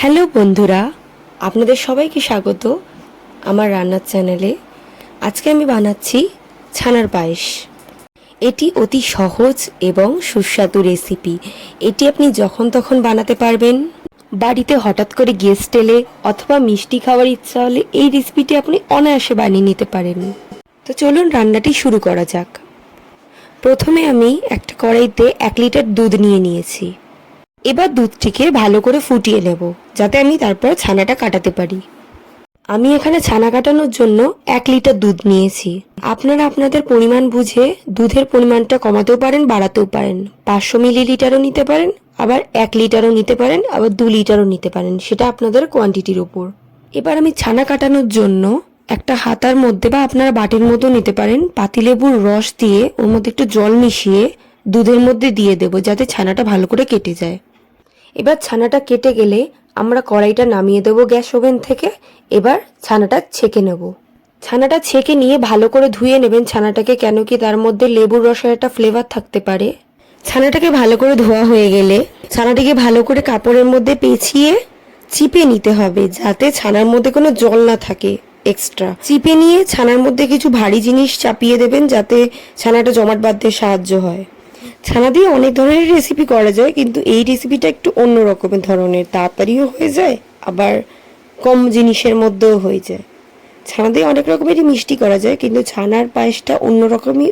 Hello বন্ধুরা, আপনাদের সবাইকে স্বাগত আমার রান্নার চ্যানেলে। আজকে আমি বানাচ্ছি ছানার পায়েস। এটি অতি সহজ এবং সুস্বাদু রেসিপি। এটি আপনি যখন তখন বানাতে পারবেন। বাড়িতে হঠাৎ করে গেস্ট এলে অথবা মিষ্টি খাওয়ার ইচ্ছা হলে এই রেসিপিটি আপনি অনায়াসে বানিয়ে নিতে পারেন। তো চলুন রান্নাটি শুরু করা যাক। প্রথমে আমি একটা কড়াইতে এক লিটার দুধ নিয়ে নিয়েছি। এবার দুধটিকে ভালো করে ফুটিয়ে নেব, যাতে আমি তারপর ছানাটা কাটাতে পারি। আমি এখানে ছানা কাটানোর জন্য এক লিটার দুধ নিয়েছি। আপনারা আপনাদের পরিমাণ বুঝে দুধের পরিমাণটা কমাতেও পারেন, বাড়াতেও পারেন। পাঁচশো মিলিলিটারও নিতে পারেন, আবার এক লিটারও নিতে পারেন, আবার দু লিটারও নিতে পারেন, সেটা আপনাদের কোয়ান্টিটির ওপর এবার আমি ছানা কাটানোর জন্য একটা হাতার মধ্যে বা আপনারা বাটির মতো নিতে পারেন, পাতিলেবুর রস দিয়ে ওর মধ্যে একটু জল মিশিয়ে দুধের মধ্যে দিয়ে দেবো, যাতে ছানাটা ভালো করে কেটে যায়। এবার ছানাটা কেটে গেলে আমরা কড়াইটা নামিয়ে দেবো গ্যাস ওভেন থেকে। এবার ছানাটা ছেঁকে নেব। ছানাটা ছেঁকে নিয়ে ভালো করে ধুয়ে নেবেন ছানাটাকে, কেন কি তার মধ্যে লেবুর রসের একটা ফ্লেভার থাকতে পারে। ছানাটাকে ভালো করে ধোয়া হয়ে গেলে ছানাটিকে ভালো করে কাপড়ের মধ্যে পেঁচিয়ে চিপে নিতে হবে, যাতে ছানার মধ্যে কোনো জল না থাকে এক্সট্রা চিপে নিয়ে ছানার মধ্যে কিছু ভারী জিনিস চাপিয়ে দেবেন, যাতে ছানাটা জমাট বাঁধতে সাহায্য হয়। ছানা দিয়ে অনেক ধরনের রেসিপি করা যায়, কিন্তু এই রেসিপিটা একটু অন্য রকমের ধরনের। তাড়াতাড়িও হয়ে যায়, আবার কম জিনিসের মধ্যেও হয়ে যায়। ছানা দিয়ে অনেক রকমেরই মিষ্টি করা যায়, কিন্তু ছানার পায়েসটা অন্যরকমই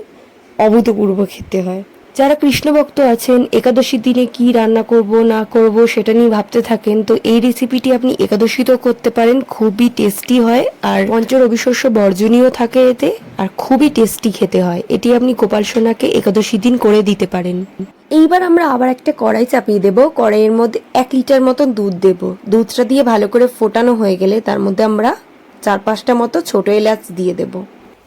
অভূতপূর্ব খেতে হয়। যারা কৃষ্ণ ভক্ত আছেন, একাদশীর দিনে কি রান্না করব, না করব সেটা নিয়ে ভাবতে থাকেন, তো এই রেসিপিটি আপনি একাদশীতেও করতে পারেন, খুবই টেস্টি হয় আর পঞ্চ রবিশস্য বর্জনীয় থাকে এতে আর খুবই টেস্টি খেতে হয়। এটি আপনি গোপাল সোনাকে একাদশী দিন করে দিতে পারেন। এইবার আমরা আবার একটা কড়াই চাপিয়ে দেব। কড়াইয়ের মধ্যে এক লিটার মতন দুধ দেব। দুধটা দিয়ে ভালো করে ফোটানো হয়ে গেলে তার মধ্যে আমরা চার পাঁচটা মতো ছোট এলাচ দিয়ে দেব।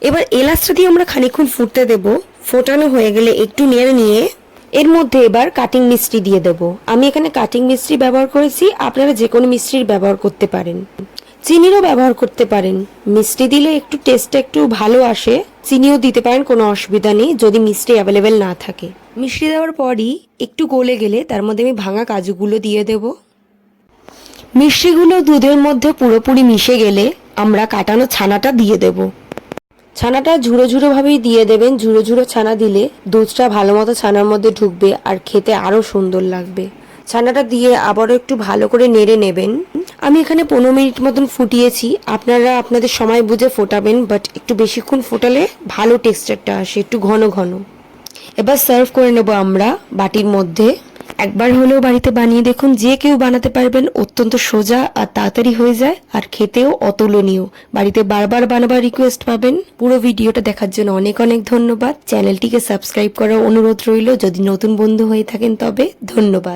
এবার এলাচটা দিয়ে আমরা খানিকক্ষণ ফুটতে দেব। ফোটানো হয়ে গেলে একটু নেড়ে নিয়ে এর মধ্যে এবার কাটিং মিষ্টি দিয়ে দেব। আমি এখানে কাটিং মিষ্টি ব্যবহার করেছি, আপনারা যে কোনো মিষ্টির ব্যবহার করতে পারেন। চিনিরও ব্যবহার করতে পারেন। মিষ্টি দিলে একটু টেস্টটা একটু ভালো আসে। চিনিও দিতে পারেন, কোনো অসুবিধা নেই, যদি মিষ্টি অ্যাভেলেবেল না থাকে। মিষ্টি দেওয়ার পরই একটু গলে গেলে তার মধ্যে আমি ভাঙা কাজুগুলো দিয়ে দেবো। মিষ্টিগুলো দুধের মধ্যে পুরোপুরি মিশে গেলে আমরা কাটানো ছানাটা দিয়ে দেব। ছানাটা ঝুড়ো ঝুড়ো ভাবেই দিয়ে দেবেন, ঝুড়ো ঝুড়ো ছানা দিলে দুধটা ভালো মতো ছানার মধ্যে ঢুকবে আর খেতে আরও সুন্দর লাগবে। ছানাটা দিয়ে আবারও একটু ভালো করে নেড়ে নেবেন। আমি এখানে পনেরো মিনিট মতন ফুটিয়েছি। আপনারা আপনাদের সময় বুঝে ফোটাবেন বাট একটু বেশিক্ষণ ফোটালে ভালো টেক্সচারটা আসে, একটু ঘন ঘন। এবার সার্ভ করে নেব আমরা বাটির মধ্যে। একবার হলেও বাড়িতে বানিয়ে দেখুন, যে কেউ বানাতে পারবেন অত্যন্ত সোজা আর তাড়াতাড়ি হয়ে যায় আর খেতেও অতুলনীয়। বাড়িতে বারবার বানাবার রিকোয়েস্ট পাবেন। পুরো ভিডিওটা দেখার জন্য অনেক অনেক ধন্যবাদ। চ্যানেলটিকে সাবস্ক্রাইব করার অনুরোধ রইল। যদি নতুন বন্ধু হয়ে থাকেন তবে ধন্যবাদ।